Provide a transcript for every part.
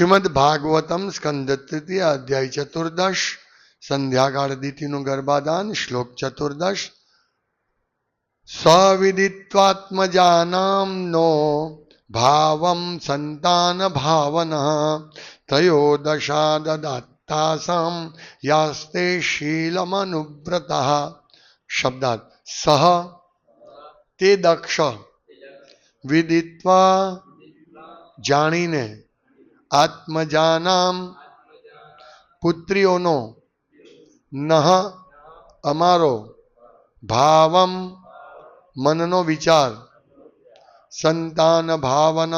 શ્રીમદ ભાગવતમ સ્કંદ તૃતીય અધ્યાય ચતુર્દશ સંધ્યાકાળ દીતિનું ગર્ભાદાન શ્લોક ચતુર્દશ સ્વવિદિત્વાત્મજાનામ નો ભાવમ સંતાન ભાવન ત્રયોદશા દદાત્તાસામ યાસ્તે શીલમનુવ્રત શબ્દાત સહ તે દક્ષ વિદિત્વા જાણીને આત્મજાનામ પુત્રીઓનો નહ અમારો ભાવમ મનનો વિચાર સંતાન ભાવન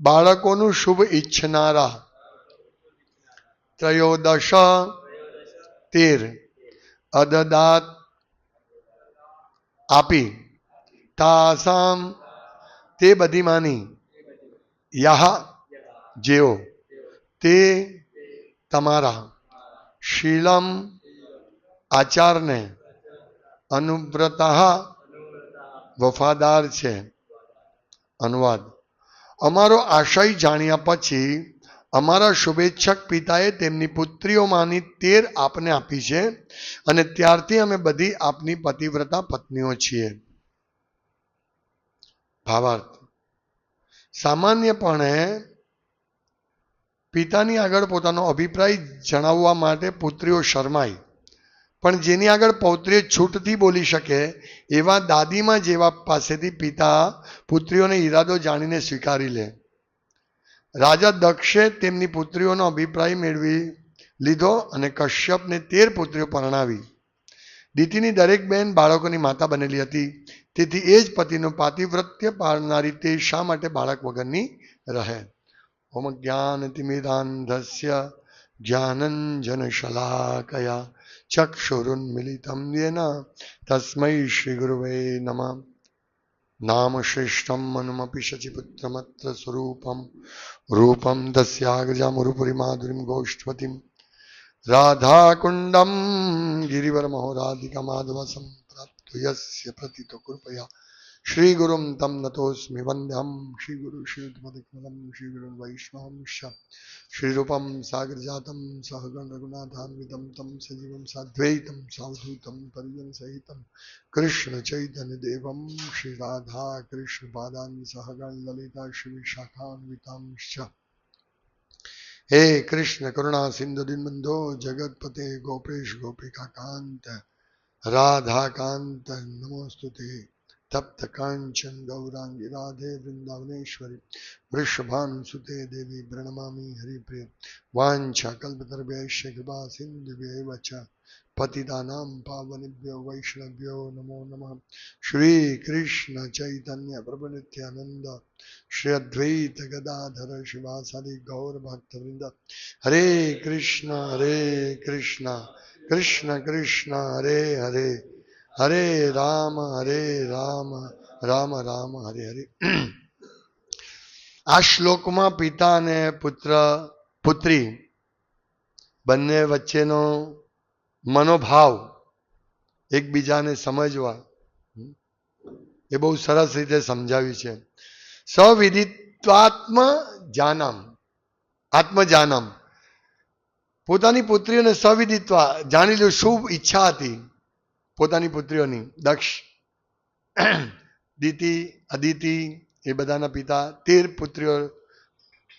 બાળકોનું શુભ ઈચ્છનારા ત્રયોદશ તેર અદદાત આપી તાસામ તે બધી માની યહ જેઓ તે તમારા શીલમ આચારને અનુવ્રત વફાદાર છે. અનુવાદ. અમારો આશય જાણ્યા પછી અમારા શુભેચ્છક પિતાએ તેમની પુત્રીઓમાંની તેર આપને આપી છે અને ત્યારથી અમે બધી આપની પતિવ્રતા પત્નીઓ છીએ. ભાવાર્થ. સામાન્યપણે પિતાની આગળ પોતાનો અભિપ્રાય જણાવવા માટે પુત્રીઓ શરમાય. પણ જેની આગળ પૌત્રીએ છૂટથી બોલી શકે, એવા દાદીમાં જેવા પાસેથી પિતા પુત્રીઓને ઈરાદો જાણીને સ્વીકારી લે. રાજા દક્ષે તેમની પુત્રીઓનો અભિપ્રાય મેળવી લીધો અને કશ્યપને તેર પુત્રીઓ પરણાવી. દીતીની દરેક બહેન બાળકોની માતા બનેલી હતી. તેથી એ જ પતિનું પાતિવ્રત્ય પાળનારી તે શા માટે બાળક વગરની રહે? ઓમ જ્ઞાન તિમિરાંધસ્ય જ્ઞાનંજન શલાકયા ચક્ષુરુન્મિલિતમ યેન. તસ્મૈ શ્રી ગુરુવે નમઃ. નામ શ્રેષ્ઠમ મનુમપી શચિપુત્રમત્ર સ્વરૂપમ. રૂપમ તસ્યાગ્રજામુરુપુરી માધુરીમ ગોષ્ઠવતીમ. રાધાકુંડમ ગિરિવરમહો રાધિકમાધવ સંપ્રાપ્તો યસ્ય પ્રતિતો કૃપયા શ્રીગુરુમ તમ નતોસ્મિ વંદ્યમ શ્રીગુરુ શ્રીમદકમલમ શ્રીગુરુ વૈષ્ણવંશ શ્રીરૂપમ સાગરજાતમ સહગણ રઘુનાથાન્વિતમ તમ સજીવમ સાદ્વૈતમ સાવધૂતમ પરિજન સહિતમ કૃષ્ણ ચૈતન્ય દેવમ શ્રી રાધા કૃષ્ણ પાદાન સહગણ લલિતા શ્રી શાખાન્વિતાંશ હે કૃષ્ણ કરુણા સિંધુ દિનબંધો જગતપતે ગોપેશ ગોપિકા કાંત રાધા કાંત નમોસ્તુતે તપ્ત કાંચન ગૌરાંગી રાધે વૃંદાવનેશ્વરી વૃષભાનુસુતે દેવી પ્રણમામી હરિપ્રિય વાંછા કલ્પતર્ભ્યશ્ચ કૃપા સિંધુભ્યૈવ ચ પતિતાનાં પાવનેભ્યો વૈષ્ણવ્યો નમો નમઃ શ્રી કૃષ્ણ ચૈતન્ય પ્રભુ નિત્યાનંદ શ્રી અદ્વૈત ગદાધર શિવાસાદિ ગૌર ભક્તવૃંદ હરે કૃષ્ણ હરે કૃષ્ણ કૃષ્ણ કૃષ્ણ, હરે હરે. હરે રામ હરે રામ રામ રામ, હરે હરે. આ શ્લોકમાં પિતા અને પુત્ર, પુત્રી બંને વચ્ચેનો મનોભાવ એકબીજાને સમજવા એ બહુ સરસ રીતે સમજાવ્યું છે. સવિદિત્વાત્મ જાનમ, આત્મજાનમ. પોતાની પુત્રીઓને સવિદિત્વા જાણી લો શુભ ઈચ્છા હતી પોતાની પુત્રીઓની? દક્ષ, દીતિ, અદિતિ, એ બધાના પિતા, તેર પુત્રીઓ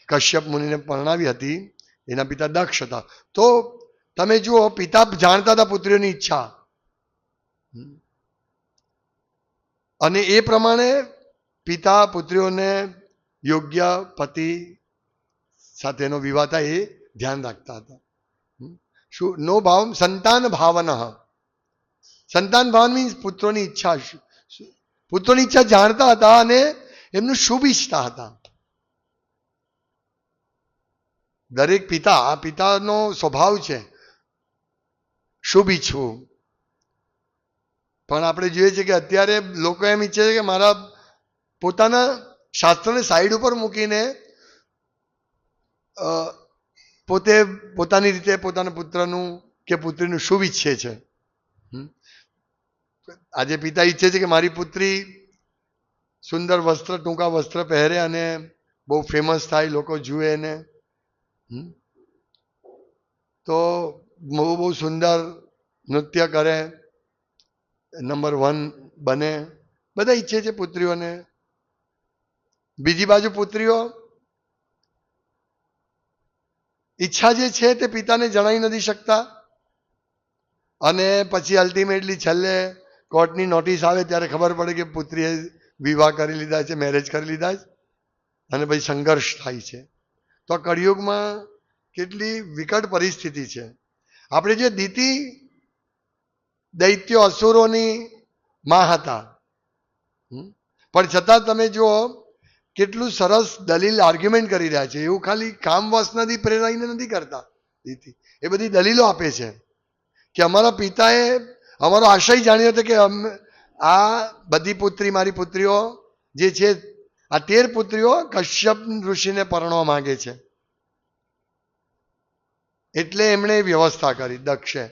કશ્યપ મુનિને પરણાવી હતી. એના પિતા દક્ષ હતા. તો તમે જુઓ, પિતા જાણતા હતા પુત્રીઓની ઈચ્છા. અને એ પ્રમાણે પિતા પુત્રીઓને યોગ્ય પતિ સાથેનો વિવાહ થાય એ ધ્યાન રાખતા હતા. નો ભાવ, સંતાન ભાવન. સંતાન ભાવન મીન્સ પુત્રોની ઈચ્છા. પુત્રોની ઈચ્છા જાણતા હતા અને એમનું શુભ ઈચ્છતા હતા? દરેક પિતા, આ પિતાનો સ્વભાવ છે. શુભ ઈચ્છવું? પણ આપણે જોઈએ છીએ કે અત્યારે લોકો એમ ઈચ્છે છે કે મારા પોતાના શાસ્ત્રને સાઈડ ઉપર મૂકીને પોતે પોતાની રીતે પોતાના પુત્રનું કે પુત્રીનું શું ઈચ્છે છે? આજે પિતા ઈચ્છે છે કે મારી પુત્રી સુંદર વસ્ત્ર, ટૂંકા વસ્ત્ર પહેરે અને બહુ ફેમસ થાય, લોકો જુએ એને? તો બહુ બહુ સુંદર નૃત્ય કરે, નંબર વન બને. બધા ઈચ્છે છે પુત્રીઓને. બીજી બાજુ પુત્રીઓ ઈચ્છા જે છે તે પિતાને જણાવી નથી શકતા. અને પછી અલ્ટિમેટલી છેલ્લે કોર્ટની નોટિસ આવે ત્યારે ખબર પડે કે પુત્રીએ વિવાહ કરી લીધા છે મેરેજ કરી લીધા છે, અને પછી સંઘર્ષ થાય છે. તો કળિયુગમાં કેટલી વિકટ પરિસ્થિતિ છે. આપણે જે દીતિ દૈત્યો અસુરોની માં હતા. પણ છતાં તમે જુઓ કેટલું સરસ દલીલ આર્ગ્યુમેન્ટ કરી રહ્યા છે. એવું ખાલી કામ વાસનાથી પ્રેરાઈને નથી કરતા એ બધી દલીલો આપે છે કે અમારા પિતાએ, અમારો આશય જાણ્યો હતો કે અમે, આ બધી પુત્રી મારી પુત્રીઓ જે છે, આ તેર પુત્રીઓ કશ્યપ ઋષિને પરણવા માંગે છે. એટલે એમણે વ્યવસ્થા કરી, દક્ષે.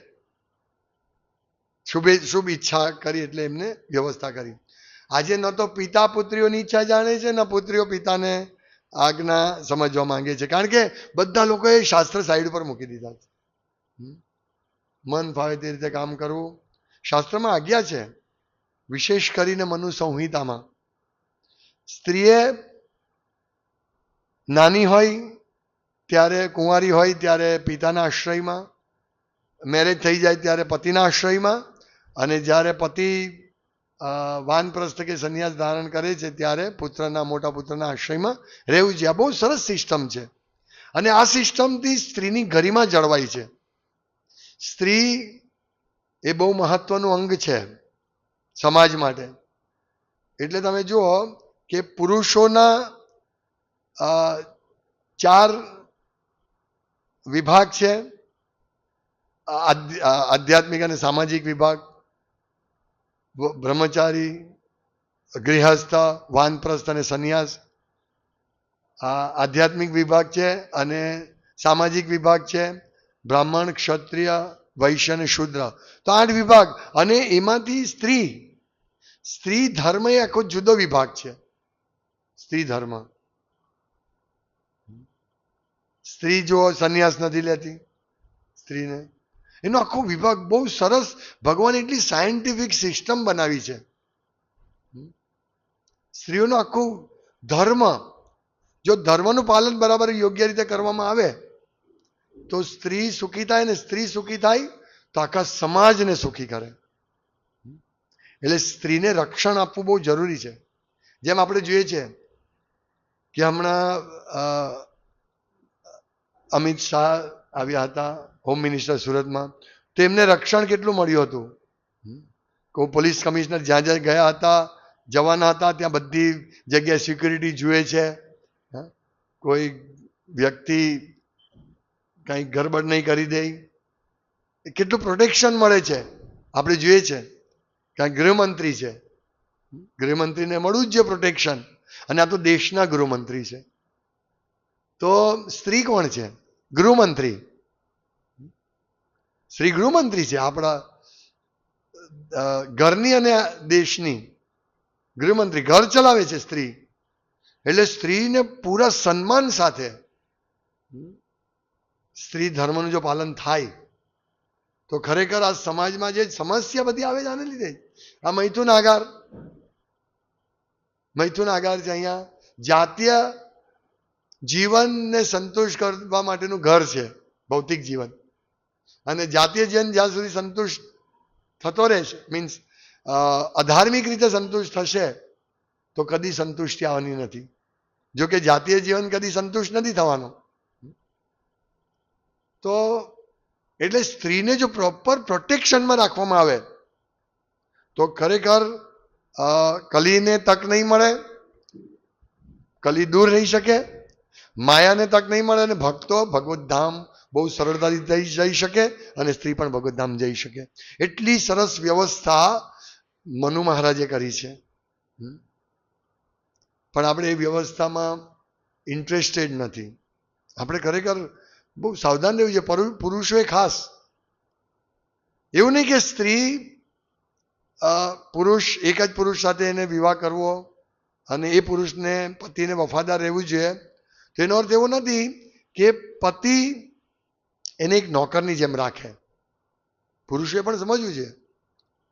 શુભે, શુભ ઈચ્છા કરી એટલે એમને વ્યવસ્થા કરી. આજે ન તો પિતા પુત્રીઓની ઈચ્છા જાણે છે, ન પુત્રીઓ પિતાને આજ્ઞા સમજવા માંગે છે. કારણ કે બધા લોકોએ શાસ્ત્ર સાઈડ પર મૂકી દીધા છે. મન ફાવે તે રીતે કામ કરવું. શાસ્ત્રમાં આજ્ઞા છે, વિશેષ કરીને મનુ સંહિતામાં સ્ત્રીએ નાની હોય, ત્યારે કુંવારી હોય, ત્યારે પિતાના આશ્રયમાં. મેરેજ થઈ જાય ત્યારે પતિના આશ્રયમાં. અને જ્યારે પતિ વાનપ્રસ્થ કે સંન્યાસ ધારણ કરે છે ત્યારે પુત્રના મોટા પુત્રના આશ્રયમાં રહેવું છે. આ બહુ સરસ સિસ્ટમ છે. અને આ સિસ્ટમથી સ્ત્રીની ગરિમા જળવાય છે. સ્ત્રી એ બહુ મહત્વનું અંગ છે સમાજ માટે. એટલે તમે જુઓ કે પુરુષોના ચાર વિભાગ છે. આધ્યાત્મિક અને સામાજિક વિભાગ. બ્રહ્મચારી ગૃહસ્થ વાનપ્રસ્થ અને સંન્યાસ. આ આધ્યાત્મિક વિભાગ છે અને સામાજિક વિભાગ છે. બ્રાહ્મણ, ક્ષત્રિય, વૈશ્ય અને શુદ્ર. તો આઠ વિભાગ. અને એમાંથી સ્ત્રી. સ્ત્રી ધર્મ એ આખો જુદો વિભાગ છે. સ્ત્રી ધર્મ. સ્ત્રી જો સંન્યાસ નથી લેતી. સ્ત્રીને એનો આખો વિભાગ બહુ સરસ ભગવાન એટલી સાયન્ટિફિક સિસ્ટમ બનાવી છે? સ્ત્રીઓનો આખું ધર્મ, જો ધર્મનું પાલન બરાબર યોગ્ય રીતે કરવામાં આવે, તો સ્ત્રી સુખી થાય ને સ્ત્રી સુખી થાય, તો આખા સમાજને સુખી કરે. એટલે સ્ત્રીને રક્ષણ આપવું બહુ જરૂરી છે. જેમ આપણે જોઈએ છીએ કે હમણાં અમિત શાહ આવ્યા હતા હોમ મિનિસ્ટર સુરતમાં તો એમને રક્ષણ કેટલું મળ્યું હતું? કોઈ પોલીસ કમિશનર જ્યાં જ્યાં ગયા હતા, જવાના હતા, ત્યાં બધી જગ્યાએ સિક્યુરિટી જુએ છે? કોઈ વ્યક્તિ કંઈ ગરબડ નહીં કરી દે. કેટલું પ્રોટેક્શન મળે છે? આપણે જોઈએ છે. કારણ ગૃહમંત્રી છે. ગૃહમંત્રીને મળવું જ છે પ્રોટેક્શન અને આ તો દેશના ગૃહમંત્રી છે. તો સ્ત્રી કોણ છે? ગૃહમંત્રી. શ્રી ગૃહમંત્રી છે, આપણા ઘરની અને દેશની. ગૃહમંત્રી ઘર ચલાવે છે સ્ત્રી. એટલે સ્ત્રીને પૂરા સન્માન સાથે સ્ત્રી ધર્મનું જો પાલન થાય, તો ખરેખર આ સમાજમાં જે સમસ્યા બધી આવે છે, આને લીધે આ મૈથુન આગાર મૈથુન આગાર છે અહીંયા. જાતીય જીવનને સંતોષ કરવા માટેનું ઘર છે, ભૌતિક જીવન. અને જાતીય જીવન જ્યાં સુધી સંતુષ્ટ થતો રહેશે મીન્સ અધાર્મિક રીતે સંતુષ્ટ થશે, તો કદી સંતુષ્ટિ આવવાની નથી. જો કે જાતીય જીવન કદી સંતુષ્ટ નથી થવાનું. તો એટલે સ્ત્રીને જો પ્રોપર પ્રોટેક્શનમાં રાખવામાં આવે, તો ખરેખર કલીને તક નહીં મળે, કલી દૂર રહી શકે, માયાને તક નહીં મળે અને ભક્તો ભગવત ધામ બહુ સરળતાથી જઈ શકે અને સ્ત્રી પણ ભગવતધામ જઈ શકે. એટલી સરસ વ્યવસ્થા મનુ મહારાજે કરી છે. પણ આપણે એ વ્યવસ્થામાં ઇન્ટરેસ્ટેડ નથી. આપણે ખરેખર બહુ સાવધાન રહેવું છે પરુ- પુરુષોએ ખાસ. એવું નહીં કે સ્ત્રી પુરુષ, એક જ પુરુષ સાથે એને વિવાહ કરવો અને એ પુરુષને પતિને વફાદાર રહેવું જોઈએ. તેનો અર્થ એવો નથી કે પતિ એને એક નોકરની જેમ રાખે. પુરુષે પણ સમજવું છે.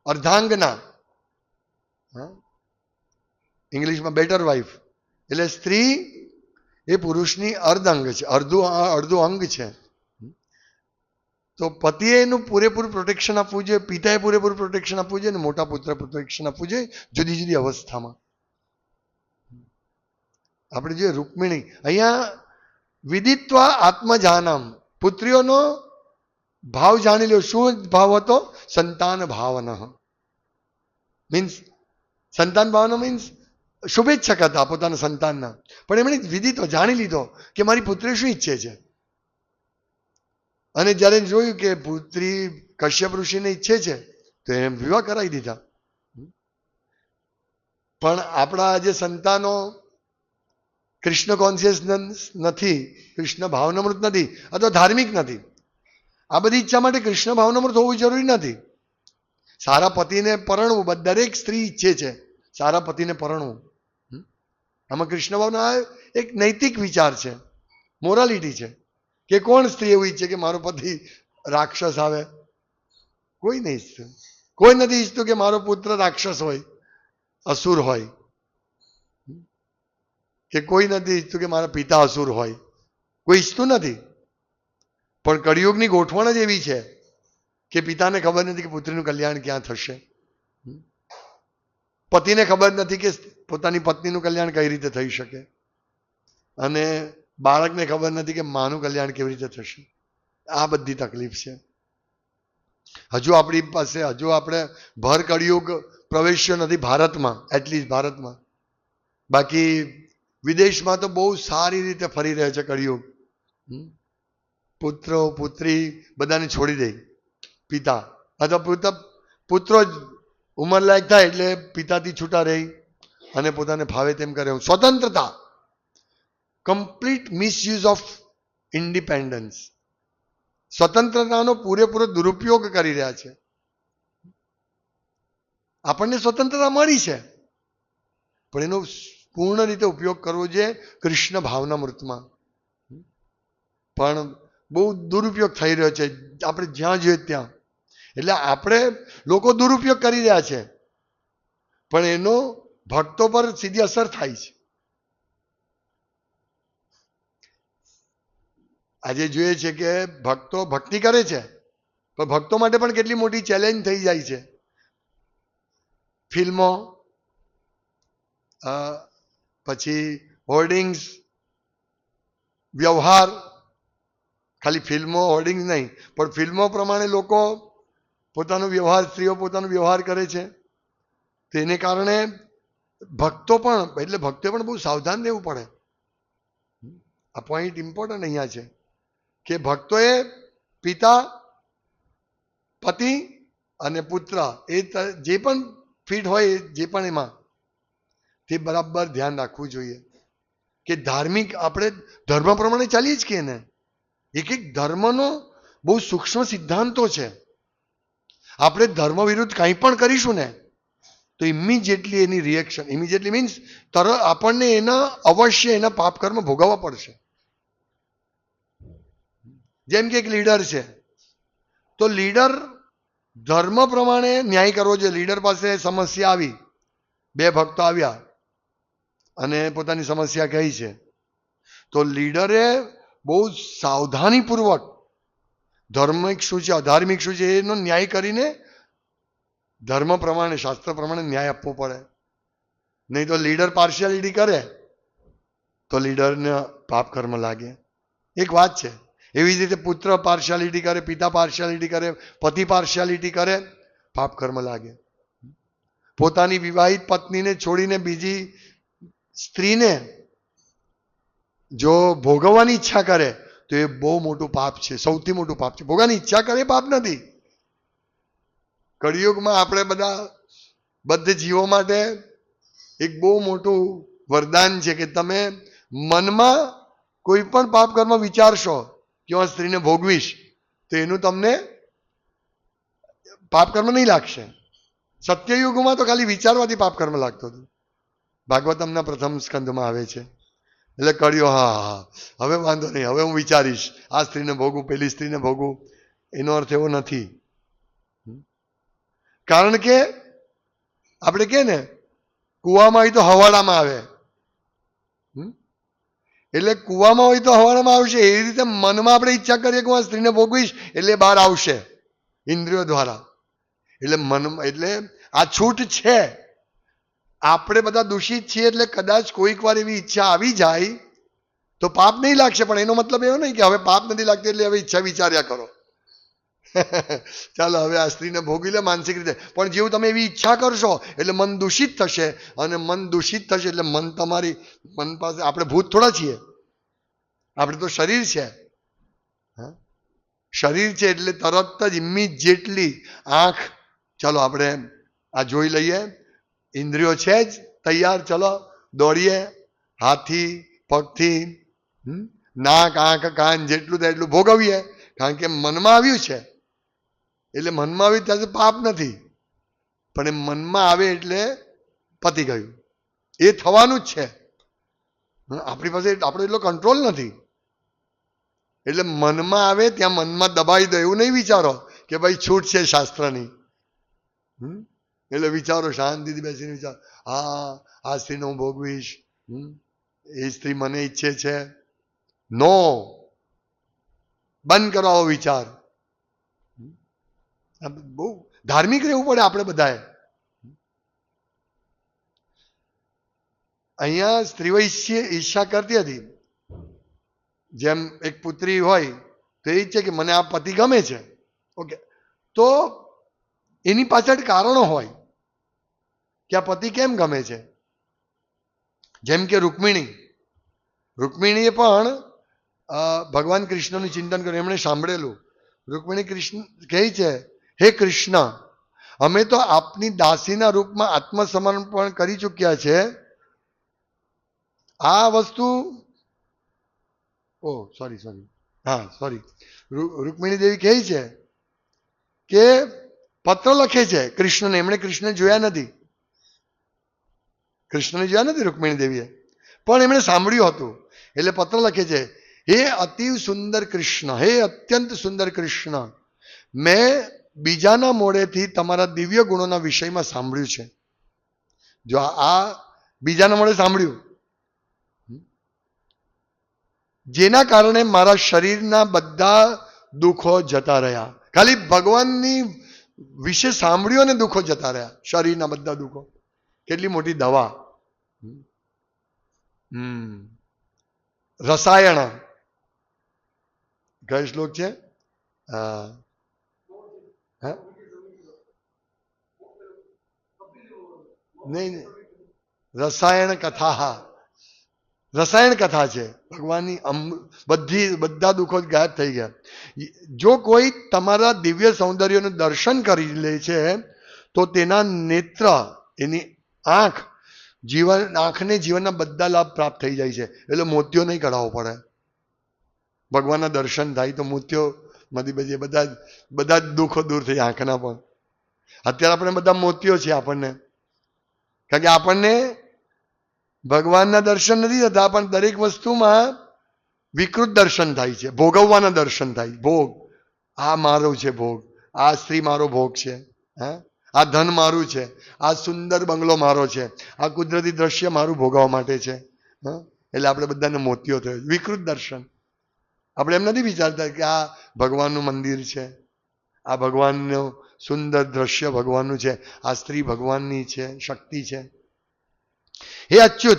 અર્ધાંગના. ઇંગ્લિશમાં બેટર વાઇફ એટલે સ્ત્રી એ પુરુષની અર્ધ અંગ છે અડધું અડધું અંગ છે. તો પતિએ એનું પૂરેપૂરું પ્રોટેક્શન આપવું જોઈએ, પિતાએ પૂરેપૂરું પ્રોટેક્શન આપવું જોઈએ અને મોટા પુત્ર પ્રોટેક્શન આપવું જોઈએ જુદી જુદી અવસ્થામાં. આપણે જોઈએ રૂકમિણી. અહીંયા વિદિત્વા આત્મજાનમ. પુત્રીઓનો ભાવ જાણી લો શું ભાવ હતો? સંતાન ભાવન. મીન્સ સંતાન ભાવના મીન્સ શુભેચ્છક હતા પોતાના સંતાનના. પણ એમણે વિદિતો જાણી લીધો કે મારી પુત્રી શું ઈચ્છે છે? અને જ્યારે જોયું કે પુત્રી કશ્યપ ઋષિને ઈચ્છે છે, તો એમ વિવાહ કરાવી દીધા. પણ આપણા જે સંતાનો કૃષ્ણ કોન્શિયસનેસ નથી, કૃષ્ણ ભાવનામૃત નથી, અથવા ધાર્મિક નથી. આ બધી ઈચ્છા માટે કૃષ્ણ ભાવનામૃત હોવું જરૂરી નથી. સારા પતિને પરણવું દરેક સ્ત્રી ઈચ્છે છે સારા પતિને પરણવું. આમાં કૃષ્ણ ભાવના એક નૈતિક વિચાર છે, મોરાલિટી છે, કે કોણ સ્ત્રી એવું ઈચ્છે કે મારો પતિ રાક્ષસ આવે? કોઈ નહીં ઈચ્છતું. કોઈ નથી ઈચ્છતું કે મારો પુત્ર રાક્ષસ હોય, અસુર હોય. કે કોઈ નથી ઈચ્છતું કે મારા પિતા અસુર હોય. કોઈ ઈચ્છતું નથી. પણ કળિયુગની ગોઠવણ જ એવી છે કે પિતાને ખબર નથી કે પુત્રીનું કલ્યાણ ક્યાં થશે. પતિને ખબર નથી કે પોતાની પત્નીનું કલ્યાણ કઈ રીતે થઈ શકે. અને બાળકને ખબર નથી કે માનું કલ્યાણ કેવી રીતે થશે. આ બધી તકલીફ છે. હજુ આપણી પાસે, હજુ આપણે ભર કળિયુગ પ્રવેશ્યો નથી ભારતમાં એટલીસ્ટ ભારતમાં. બાકી વિદેશમાં તો બહુ સારી રીતે ફરી રહે છે કળિયુગ? પુત્રો, પુત્રી બધાને છોડી દે. પિતા. અથવા પુત્ર, પુત્રો જ ઉંમરલાયક થાય એટલે પિતાથી છૂટા રહી અને પોતાને ફાવે તેમ કરે. સ્વતંત્રતા. કમ્પ્લીટ મિસયુઝ ઓફ ઇન્ડિપેન્ડન્સ સ્વતંત્રતાનો પૂરેપૂરો દુરુપયોગ કરી રહ્યા છે. આપણને સ્વતંત્રતા મળી છે. પણ એનો પૂર્ણ રીતે ઉપયોગ કરવો જોઈએ કૃષ્ણ ભાવનામૃતમાં પણ બહુ દુરુપયોગ થઈ રહ્યો છે. આપણે જ્યાં જોઈએ ત્યાં. એટલે આપણે લોકો દુરુપયોગ કરી રહ્યા છે. પણ એનો ભક્તો પર સીધી અસર થાય છે. આજે જોઈએ છે કે ભક્તો ભક્તિ કરે છે. પણ ભક્તો માટે પણ કેટલી મોટી ચેલેન્જ થઈ જાય છે. ફિલ્મો પછી હોર્ડિંગ્સ, વ્યવહાર, ખાલી ફિલ્મો હોર્ડિંગ નહીં, પણ ફિલ્મો પ્રમાણે લોકો પોતાનો વ્યવહાર, સ્ત્રીઓ પોતાનો વ્યવહાર કરે છે. તેને કારણે ભક્તો પણ, એટલે ભક્તો પણ બહુ સાવધાન રહેવું પડે. આ પોઈન્ટ ઇમ્પોર્ટન્ટ અહીંયા છે કે ભક્તોએ પિતા, પતિ અને પુત્ર, એ જે પણ ફિટ હોય, જે પણ એમાં તે બરાબર ધ્યાન રાખવું જોઈએ. કે ધાર્મિક આપણે ધર્મ પ્રમાણે ચાલીએ જ કે ને એક એક ધર્મનો બહુ સૂક્ષ્મ સિદ્ધાંતો છે. આપણે ધર્મ વિરુદ્ધ કંઈ પણ કરીશું ને, તો ઇમિજિએટલી એની રિએક્શન ઇમિજિએટલી મીન્સ તરત આપણને એના અવશ્ય એના પાપ કર્મ ભોગવવા પડશે. જેમ કે એક લીડર છે. તો લીડર ધર્મ પ્રમાણે ન્યાય કરવો જોઈએ. લીડર પાસે સમસ્યા આવી. બે ભક્તો આવ્યા. અને પોતાની સમસ્યા કહી છે. તો લીડરે બહુ સાવધાનીપૂર્વક ધાર્મિક શું છે અધાર્મિક શું છે એનો ન્યાય કરીને ધર્મ પ્રમાણે, શાસ્ત્ર પ્રમાણે ન્યાય આપવો પડે. નહીં તો લીડર પાર્શિયાલિટી કરે, તો લીડરને પાપ કર્મ લાગે. એક વાત છે, એવી જ રીતે પુત્ર પાર્શિયાલિટી કરે, પિતા પાર્શિયાલિટી કરે, પતિ પાર્શિયાલિટી કરે, પાપ કર્મ લાગે. પોતાની વિવાહિત પત્નીને છોડીને બીજી સ્ત્રીને જો ભોગવવાની ઈચ્છા કરે, તો એ બહુ મોટું પાપ છે, સૌથી મોટું પાપ છે. ભોગવાની ઈચ્છા કરે પાપ નથી. કળિયુગમાં આપણે બધા બદ્ધ જીવો માટે એક બહુ મોટું વરદાન છે કે તમે મનમાં કોઈ પણ પાપ કર્મ વિચારશો કે હું સ્ત્રીને ભોગવીશ, તો એનું તમને પાપ કર્મ નહીં લાગશે. સત્યયુગમાં તો ખાલી વિચારવાથી પાપ કર્મ લાગતો હતું. ભાગવતમના પ્રથમ સ્કંદમાં આવે છે. એટલે કર્યો, હા હા હવે વાંધો નહીં. હવે હું વિચારીશ. આ સ્ત્રીને ભોગું પેલી સ્ત્રીને ભોગવું, એનો અર્થ એવો નથી. કારણ કે, આપણે કહે ને, કૂવામાં હોય તો હવાડામાં આવે? એટલે કૂવામાં હોય તો હવાડામાં આવશે. એ રીતે મનમાં આપણે ઈચ્છા કરીએ કે હું આ સ્ત્રીને ભોગવીશ, એટલે બહાર આવશે. ઇન્દ્રિયો દ્વારા. એટલે મન, એટલે આ છૂટ છે. આપણે બધા દૂષિત છીએ એટલે કદાચ કોઈક વાર એવી ઈચ્છા આવી જાય, તો પાપ નહીં લાગશે. પણ એનો મતલબ એવો નહીં કે હવે પાપ નથી લાગતી એટલે હવે ઈચ્છા વિચાર્યા કરો. ચાલો, હવે આ સ્ત્રીને ભોગી લે માનસિક રીતે. પણ જેવું તમે એવી ઈચ્છા કરશો, એટલે મન દૂષિત થશે. અને મન દૂષિત થશે એટલે મન તમારી મન પાસે, આપણે ભૂત થોડા છીએ. આપણે તો શરીર છે? શરીર છે એટલે તરત જ ઇમિજિએટલી આંખ, ચાલો, આપણે આ જોઈ લઈએ. ઇન્દ્રિયો છે જ, તૈયાર ચલો, દોડીએ હાથથી પગથી? નાક, આંખ, કાન જેટલું થાય એટલું ભોગવીએ, કારણ કે મનમાં આવ્યું છે. એટલે મનમાં આવ્યું ત્યાં પાપ નથી. પણ એ મનમાં આવે એટલે પતી ગયું. એ થવાનું જ છે. આપણી પાસે આપણો એટલો કંટ્રોલ નથી. એટલે મનમાં આવે ત્યાં મનમાં દબાઈ દો એવું નહીં વિચારો કે ભાઈ છૂટ છે શાસ્ત્રની. હમ? એટલે વિચારો, શાંતિથી બેસીને વિચાર. હા, આ સ્ત્રીને હું ભોગવીશ? એ સ્ત્રી મને ઈચ્છે છે. નો. બંધ કરો વિચાર. બહુ ધાર્મિક રહેવું પડે આપણે બધાએ. અહીંયા સ્ત્રીઓ વૈશ્ય ઈચ્છા કરતી હતી. જેમ એક પુત્રી હોય, તો એ છે કે મને આ પતિ ગમે છે. ઓકે. તો એની પાછળ કારણો હોય. કે આ પતિ કેમ ગમે છે? જેમ કે રૂકમિણી. રૂકમિણીએ પણ ભગવાન કૃષ્ણનું ચિંતન કર્યું. એમણે સાંભળેલું. રૂકમિણી કૃષ્ણ કહે છે, હે કૃષ્ણ, અમે તો આપની દાસીના રૂપમાં આત્મસમર્પણ કરી ચૂક્યા છે. આ વસ્તુ ઓ સોરી સોરી હા સોરી રૂકમિણી દેવી કહે છે કે પત્ર લખે છે કૃષ્ણને. એમણે કૃષ્ણ જોયા નથી. કૃષ્ણને જોયા નથી રૂકમિણી દેવીએ. પણ એમણે સાંભળ્યું હતું. એટલે પત્ર લખે છે, હે અતિ સુંદર કૃષ્ણ, હે અત્યંત સુંદર કૃષ્ણ, મેં બીજાના મોડેથી તમારા દિવ્ય ગુણોના વિષયમાં સાંભળ્યું છે. જો આ બીજાના મોડે સાંભળ્યું. જેના કારણે મારા શરીરના બધા દુઃખો જતા રહ્યા. ખાલી ભગવાનની વિશે સાંભળ્યું અને દુઃખો જતા રહ્યા. શરીરના બધા દુઃખો. કેટલી મોટી દવા. રસાયણ. કયો શ્લોક છે. હા હે? નહીં રસાયણ કથા. રસાયણ કથા છે. ભગવાનની બધી, બધા દુઃખો ગાયબ થઈ ગયા. જો કોઈ તમારા દિવ્ય સૌંદર્યનું દર્શન કરી લે છે, તો તેના નેત્ર, એની આંખ જીવન, આંખને જીવનના બધા લાભ પ્રાપ્ત થઈ જાય છે. એટલે મોતિયો નહીં કઢાવવો પડે. ભગવાનના દર્શન થાય તો મોતિયો મધી બધી બધા બધા જ દુઃખો દૂર થઈ આંખના પણ. અત્યારે આપણે બધા મોતિયો છે આપણને. કારણ કે આપણને ભગવાનના દર્શન નથી થતા, પણ દરેક વસ્તુમાં વિકૃત દર્શન થાય છે. ભોગવવાના દર્શન થાય. ભોગ. આ મારો છે ભોગ. આ સ્ત્રી મારો ભોગ છે. હે? આ ધન મારું છે. આ સુંદર બંગલો મારો છે. આ કુદરતી દ્રશ્ય મારું ભોગવવા માટે છે. હે? એટલે આપણે બધાને મોતીઓ થયો વિકૃત દર્શન. આપણે એમ નથી વિચારતા કે આ ભગવાનનું મંદિર છે. આ ભગવાનનું સુંદર દ્રશ્ય ભગવાનનું છે. આ સ્ત્રી ભગવાનની છે. શક્તિ છે. હે અચ્યુત,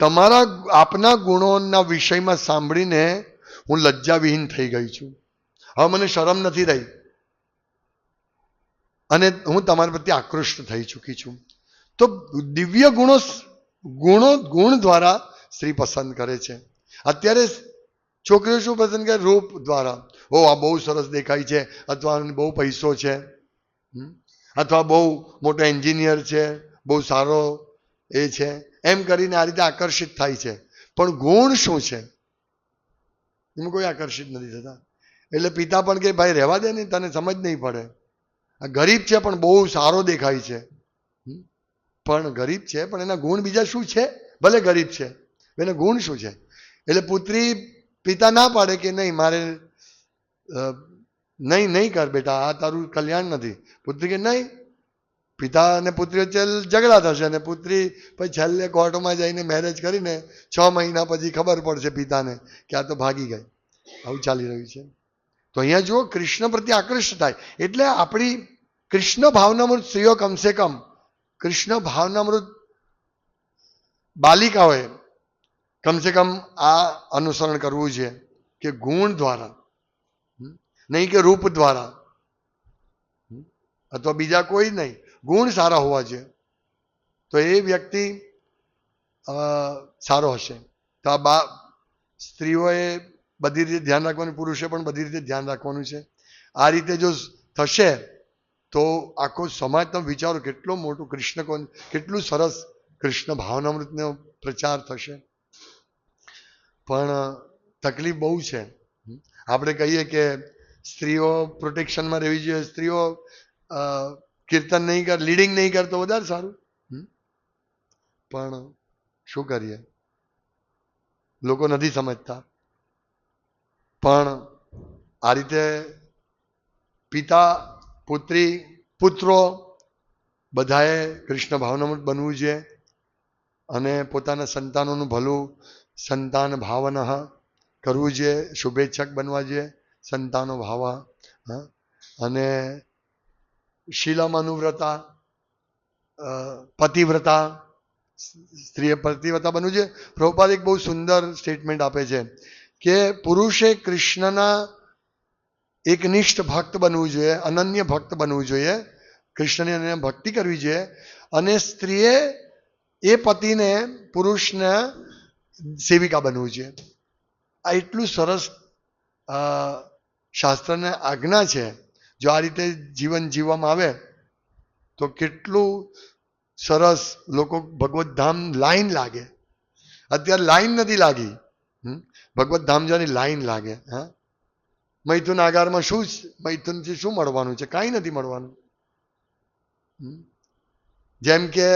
તમારા આપના ગુણોના વિષયમાં સાંભળીને હું લજ્જાવિહીન થઈ ગઈ છું. હવે મને શરમ નથી રહી. અને હું તમારા પ્રત્યે આકૃષ્ટ થઈ ચૂકી છું. તો દિવ્ય ગુણો ગુણો, ગુણ દ્વારા સ્ત્રી પસંદ કરે છે. અત્યારે છોકરીઓ શું પસંદ કરે? રૂપ દ્વારા. ઓ આ બહુ સરસ દેખાય છે. અથવા બહુ પૈસો છે? અથવા બહુ મોટો એન્જિનિયર છે. બહુ સારો એ છે. એમ કરીને આ રીતે આકર્ષિત થાય છે. પણ ગુણ શું છે? એમાં કોઈ આકર્ષિત નથી થતા. એટલે પિતા પણ કે, ભાઈ, રહેવા દે ને, તને સમજ નહીં પડે. આ ગરીબ છે પણ બહુ સારો દેખાય છે. પણ ગરીબ છે, પણ એના ગુણ બીજા શું છે? ભલે ગરીબ છે એના ગુણ શું છે? એટલે પુત્રી પિતા ના પાડે કે નહીં, મારે નહીં નહીં કર બેટા, આ તારું કલ્યાણ નથી. પુત્રી કે નહીં, પિતા અને પુત્રી વચ્ચે ઝઘડા થશે અને પુત્રી પછી છેલ્લે કોર્ટમાં જઈને મેરેજ કરીને છ મહિના પછી ખબર પડશે પિતાને કે આ તો ભાગી ગઈ. આવું ચાલી રહ્યું છે. તો અહીંયા જુઓ, કૃષ્ણ પ્રત્યે આકૃષ્ટ થાય. એટલે આપણી કૃષ્ણ ભાવનામૃત સ્ત્રીઓ કમસે કમ કૃષ્ણ ભાવનામૃત બાલિકાઓએ કમસે કમ આ અનુસરણ કરવું છે કે ગુણ દ્વારા નહીં કે રૂપ દ્વારા અથવા બીજા કોઈ નહીં. ગુણ સારા હોવા જોઈએ તો એ વ્યક્તિ સારો હશે. તો આ બા, સ્ત્રીઓએ બધી રીતે ધ્યાન રાખવાનું પુરુષે પણ બધી રીતે ધ્યાન રાખવાનું છે. આ રીતે જો થશે, તો આખો સમાજ તમે વિચારો કેટલો મોટું કૃષ્ણ કેટલું સરસ કૃષ્ણ ભાવનામૃતનો પ્રચાર થશે. પણ, તકલીફ બહુ છે. આપણે કહીએ કે સ્ત્રીઓ પ્રોટેક્શનમાં રહેવી જોઈએ, સ્ત્રીઓ કીર્તન નહીં કર, લીડિંગ નહીં કર તો વધારે સારું? પણ, શું કરીએ? લોકો નથી સમજતા. પણ આ રીતે પિતા, પુત્રી, પુત્રો બધાએ કૃષ્ણ ભાવનામૃત બનવું જોઈએ અને પોતાના સંતાનોનું ભલું સંતાન ભાવન કરવું જોઈએ શુભેચ્છક બનવા જોઈએ સંતાનો ભાવા અને શીલમ અનુવ્રતા પતિવ્રતા, સ્ત્રીએ પતિવ્રતા બનવું છે. પ્રભુપાદ એક બહુ સુંદર સ્ટેટમેન્ટ આપે છે. કે પુરુષે કૃષ્ણના એકનિષ્ઠ ભક્ત બનવું જોઈએ, અનન્ય ભક્ત બનવું જોઈએ. કૃષ્ણની અનન્ય ભક્તિ કરવી જોઈએ. અને સ્ત્રીએ એ પતિને પુરુષને સેવિકા બનવું જોઈએ. આ એટલું સરસ શાસ્ત્રને આજ્ઞા છે. જો આ રીતે જીવન જીવવામાં આવે, તો કેટલું સરસ લોકો ભગવત ધામ લાઈન લાગે. અત્યારે લાઈન નથી લાગી? ભગવત ધામ જવાની લાઈન લાગે, હા? મૈથુન આગારમાં શું છે? મૈથુનથી શું મળવાનું છે? કાંઈ નથી મળવાનું? જેમ કે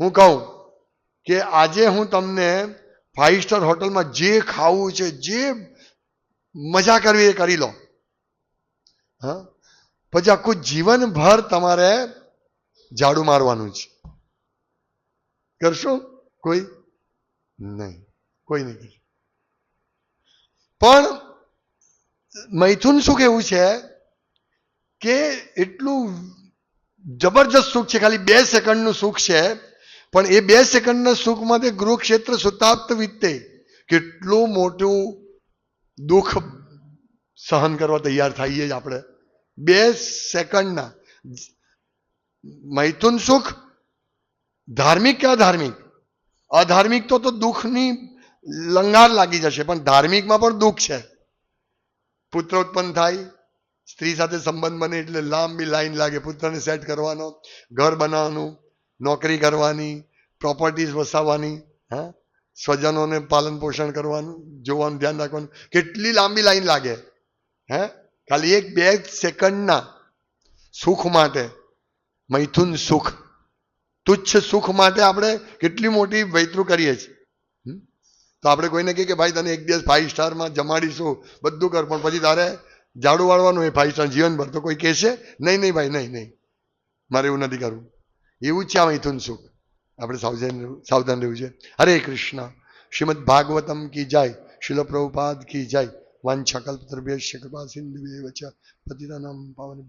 હું કહું કે આજે હું તમને ફાઈવ સ્ટાર હોટલમાં જે ખાવું છે, જે મજા કરવી એ કરી લો. હા? પછી આખું જીવનભર તમારે ઝાડુ મારવાનું છે. કરશો કોઈ? નહીં. કોઈ નહીં કરશે પણ મૈથુન શું કેવું છે કે એટલું જબરજસ્ત સુખ છે, ખાલી બે સેકન્ડનું સુખ છે, પણ એ બે સેકન્ડના સુખમાંથી ગૃહક્ષેત્ર સુતાપ્ત વિત્તે કેટલું મોટું દુઃખ સહન કરવા તૈયાર થઈએ જ આપણે. બે સેકન્ડના. મૈથુન સુખ ધાર્મિક કે અધાર્મિક? અધાર્મિક તો તો દુઃખની લંગાર લાગી જશે, પણ ધાર્મિકમાં પણ દુઃખ છે. પુત્ર ઉત્પન્ન થાય, સ્ત્રી સાથે સંબંધ બને એટલે લાંબી લાઈન લાગે, પુત્રને સેટ કરવાનો, ઘર બનાવવાનું, નોકરી કરવાની, પ્રોપર્ટીઝ વસાવવાની, હા, સ્વજનોને પાલન પોષણ કરવાનું, જોવાનું, ધ્યાન રાખવાનું, કેટલી લાંબી લાઈન લાગે, હે? ખાલી એક બે સેકન્ડના સુખ માટે, મૈથુન સુખ. તુચ્છ સુખ માટે આપણે કેટલી મોટી વૈતરું કરીએ છીએ. તો આપણે કોઈને કહીએ કે ભાઈ, તને એક દિવસ ફાઈવ સ્ટારમાં જમાડીશું, બધું કર, પણ પછી તારે ઝાડુ વાળવાનું એ ફાઈવ સ્ટાર જીવનભર. તો કોઈ કહેશે, નહીં નહીં ભાઈ, નહીં નહીં. મારે એવું નથી કરવું. એવું છે આ મૈથુન સુખ. આપણે સાવધાન સાવધાન રહેવું છે. હરે કૃષ્ણ. શ્રીમદ ભાગવતમ કી જાય. શિલ પ્રભુપાદ કી જાય. વાંછા કલ્પતૃભ્ય કૃપા સિંધુ પતિતાનામ પાવન